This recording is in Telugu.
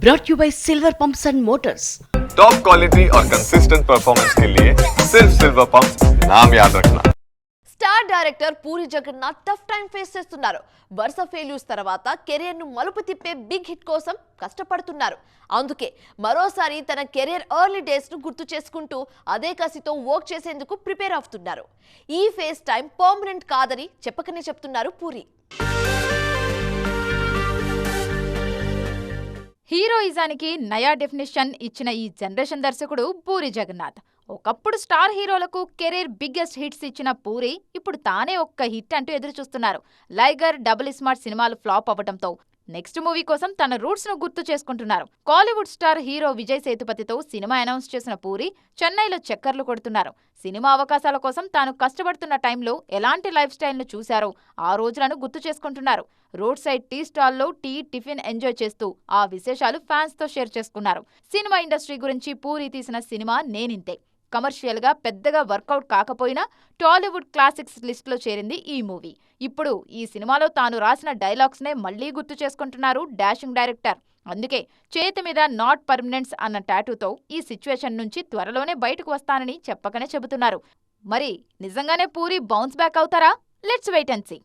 brought you by Silver Pumps and Motors. Top quality और कंसिस्टेंट परफॉर्मेंस के लिए सिर्फ सिल्वर पंप नाम याद रखना star director Puri Jagannadh tough time face చేస్తున్నారు వరుస ఫెయిల్యూర్స్ తర్వాత కెరియర్ ను మలుపు తిప్పే బిగ్ హిట్ కోసం కష్టపడుతున్నారు అందుకే మరోసారి తన కెరియర్ ఎర్లీ డేస్ ను గుర్తు చేసుకుంటూ అదే కసితో వర్క్ చేసేందుకు ప్రిపేర్ అవుతున్నారు ఈ ఫేస్ టైం పర్మనెంట్ కాదని చెప్పకనే చెప్తున్నారు పూరి హీరోయిజానికి నయా డెఫినేషన్ ఇచ్చిన ఈ జనరేషన్ దర్శకుడు పూరి జగన్నాథ్. ఒకప్పుడు స్టార్ హీరోలకు కెరీర్ బిగ్గెస్ట్ హిట్స్ ఇచ్చిన పూరి ఇప్పుడు తానే ఒక్క హిట్ అంటూ ఎదురు చూస్తున్నారు లైగర్ డబుల్ స్మార్ట్ సినిమాలు ఫ్లాప్ అవ్వడంతో నెక్స్ట్ మూవీ కోసం తన రూట్స్ను గుర్తు చేసుకుంటున్నారు. కాలీవుడ్ స్టార్ హీరో విజయ్ సేతుపతితో సినిమా అనౌన్స్ చేసిన పూరి చెన్నైలో చక్కర్లు కొడుతున్నారు. సినిమా అవకాశాల కోసం తాను కష్టపడుతున్న టైంలో ఎలాంటి లైఫ్ స్టైల్ను చూశారో ఆ రోజులను గుర్తు చేసుకుంటున్నారు. రోడ్ సైడ్ టీ స్టాల్లో టీ టిఫిన్ ఎంజాయ్ చేస్తూ ఆ విశేషాలు ఫ్యాన్స్తో షేర్ చేసుకున్నారు. సినిమా ఇండస్ట్రీ గురించి పూరి తీసిన సినిమా నేనింతే. కమర్షియల్గా పెద్దగా వర్కౌట్ కాకపోయినా టాలీవుడ్ క్లాసిక్స్ లిస్ట్లో చేరింది ఈ మూవీ. ఇప్పుడు ఈ సినిమాలో తాను రాసిన డైలాగ్స్ నే మళ్ళీ గుర్తు చేసుకుంటున్నారు డాషింగ్ డైరెక్టర్. అందుకే చేతి మీద నాట్ పర్మనెంట్స్ అన్న టాటూతో ఈ సిచ్యువేషన్ నుంచి త్వరలోనే బయటకు వస్తానని చెప్పకనే చెబుతున్నారు. మరి నిజంగానే పూరి బౌన్స్ బ్యాక్ అవుతారా? Let's wait and see.